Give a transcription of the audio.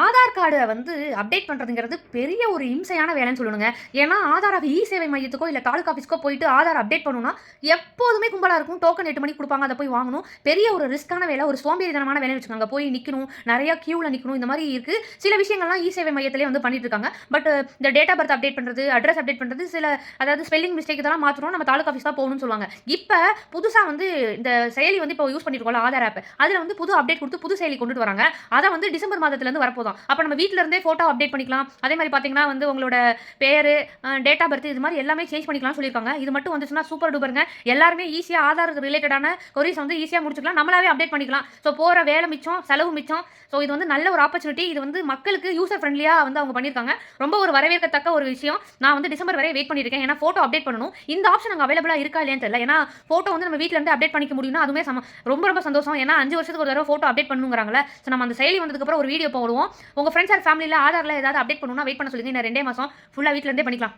ஆதார் கார்டை வந்து அப்டேட் பண்ணுறதுங்கிறது பெரிய ஒரு இம்சையான வேலைன்னு சொல்லணுங்க. ஏன்னா ஆதார் இ சேவை மையத்துக்கோ இல்லை தாலுக்கா ஆஃபீஸ்க்கோ போயிட்டு ஆதார் அப்டேட் பண்ணணும்னா எப்போதுமே கும்பலாக இருக்கும். டோக்கன் எட்டு மணிக்கு கொடுப்பாங்க அதை போய் வாங்கணும். பெரிய ஒரு ரிஸ்க்கான வேலை ஒரு சோம்பேறித்தனமான வேலை வச்சுக்கோங்க. போய் நிற்கணும் நிறைய க்யூவில் நிற்கணும் இந்த மாதிரி இருக்குது சில விஷயங்கள்லாம் இ சேவை மையத்திலே வந்து பண்ணிட்டு இருக்காங்க. பட் இந்த டேட் ஆஃப் பர்த் அப்டேட் பண்ணுறது அட்ரஸ் அப்டேட் பண்ணுறது சில அதாவது ஸ்பெல்லிங் மிஸ்டேக் இதெல்லாம் மாற்றணும் நம்ம தாலுக்கா ஆஃபீஸ் தான் போகணும்னு சொல்லுவாங்க. இப்போ புதுசாக வந்து இந்த செயலி வந்து இப்போ யூஸ் பண்ணிருக்கோம்ல ஆதார் ஆப் அதில் வந்து புது அப்டேட் கொடுத்து புது செயலி கொண்டுட்டு வராங்க. அதை வந்து டிசம்பர் மாதத்துலேருந்து வரப்போ போதும். அப்போ நம்ம வீட்டில் இருந்தே ஃபோட்டோ அப்டேட் பண்ணிக்கலாம். அதே மாதிரி பார்த்தீங்கன்னா வந்து உங்களோட பேர் டேட் ஆஃப் பர்த் இது மாதிரி எல்லாமே சேஞ்ச் பண்ணிக்கலாம் சொல்லியிருக்காங்க. இது மட்டும் வந்துச்சுன்னா சூப்பர் டூப்பருங்க எல்லாருமே ஈஸியாக ஆதார் ரிலேட்டடான கொரிஸ் வந்து ஈஸியாக முடிச்சுக்கலாம். நம்மளாவே அப்டேட் பண்ணிக்கலாம். ஸோ போகிற வேலை மிச்சம் செலவு மிச்சம். ஸோ இது வந்து நல்ல ஒரு ஆப்பர்ச்சுனிட்டி இது வந்து மக்களுக்கு யூசர் ஃப்ரெண்ட்லியாக வந்து அவங்க பண்ணியிருக்காங்க. ரொம்ப ஒரு வரவேற்கத்தக்க ஒரு விஷயம். நான் வந்து டிசம்பர் வரை வெயிட் பண்ணியிருக்கேன். ஏன்னா ஃபோட்டோ அப்டேட் பண்ணணும். இந்த ஆப்ஷன் அங்கே அவைலபிளாக இருக்கா இல்லையான்னு தெரியல. ஏன்னா ஃபோட்டோ வந்து நம்ம வீட்டில் இருந்து அப்டேட் பண்ணிக்க முடியும்னா அதுவுமே சம ரொம்ப ரொம்ப சந்தோஷம். ஏன்னா அஞ்சு வருஷத்துக்கு ஒரு தடவை ஃபோட்டோ அப்டேட் பண்ணுங்கிறாங்களே ஸோ நம்ம அந்த செயலி வந்ததுக்கப்புறம் ஒரு வீடியோ போடுவோம். உங்கள் ஃப்ரெண்ட்ஸ் ஆர் ஃபேமிலியில் ஆதாரில் ஏதாவது அப்டேட் பண்ணணும்னா வெயிட் பண்ண சொல்லுங்க. இன்னும் ரெண்டே மாதம் ஃபுல்லாக வீட்டிலேருந்தே பண்ணிக்கலாம்.